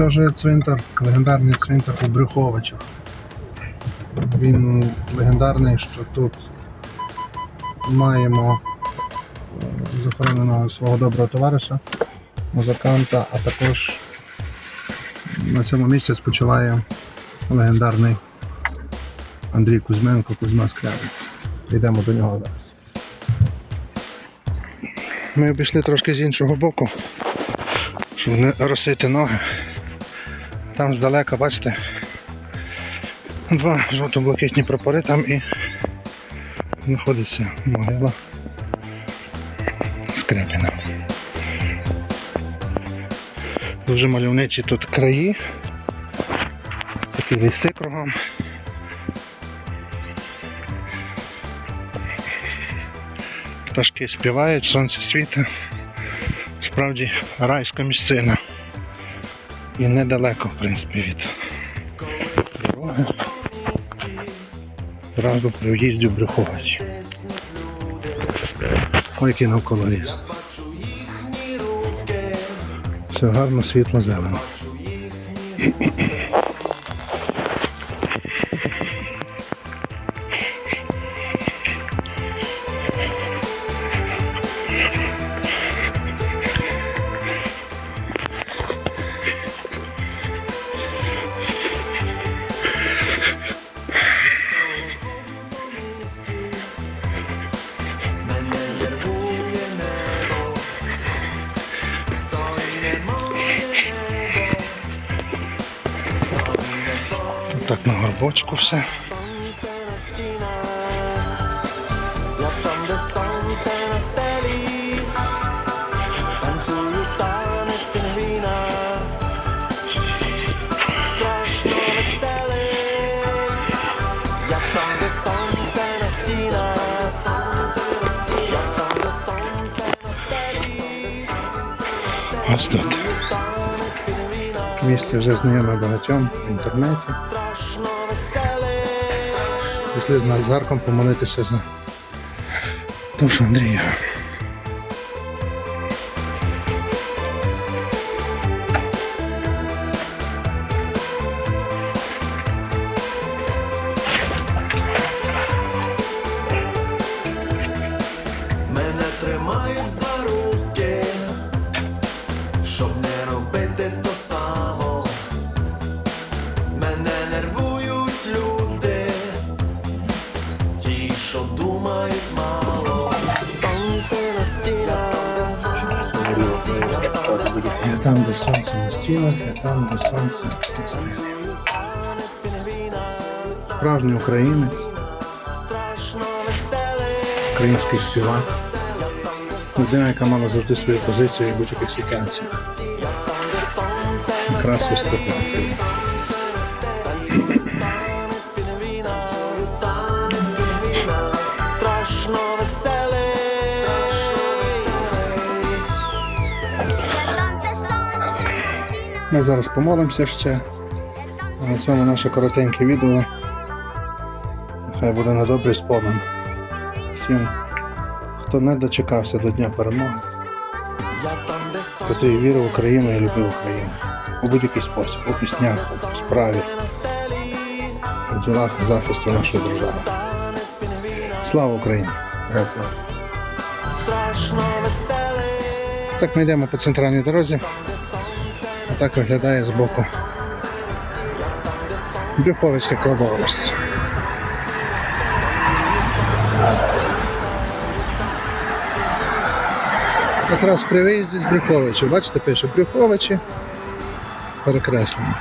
Це вже цвинтар, легендарний цвинтар у Брюховичах. Він легендарний, що тут маємо е, захороненого свого доброго товариша, музиканта, а також на цьому місці спочиває легендарний Андрій Кузьменко, Кузьма Скрябин. Йдемо до нього зараз. Ми обійшли трошки з іншого боку, щоб не росити ноги. Там здалека, бачите, два жовто-блакитні прапори там і знаходиться могила Скрябіна. Дуже мальовничі тут краї, такі ліси кругом. Пташки співають, сонце світить. Справді райська місцина. І недалеко, в принципі, від дороги. Зразу при в'їзді в Брюхович. Ой, навколо ліс. Все гарно, світло зелено. Сонце на стелі, Ось тут. Місце вже знайоме багатьом в інтернеті. Пішли з Назарком помолитися за душу Андрія. Що думають мало. Сонце на стінах, сонце на стінах, Я там, де сонце на стінах, я там, де сонце на стінах. Справжній українець, український співак. Людина, яка мала завжди свою позицію і будь-яких ситуаціях. Якраз виступати. Ми зараз помолимося ще. А на цьому наше коротеньке відео. Нехай буде на добрий спомин. Всім, хто не дочекався до Дня перемоги, де вірив в Україну і любив Україну. У будь-який спосіб, у піснях, у справі, у ділах захисту нашої держави. Слава Україні! Так ми йдемо по центральній дорозі. Так виглядає з боку Брюховицьке кладовище. Якраз при виїзді з Брюховича. Бачите, пише Брюховичі перекреслено.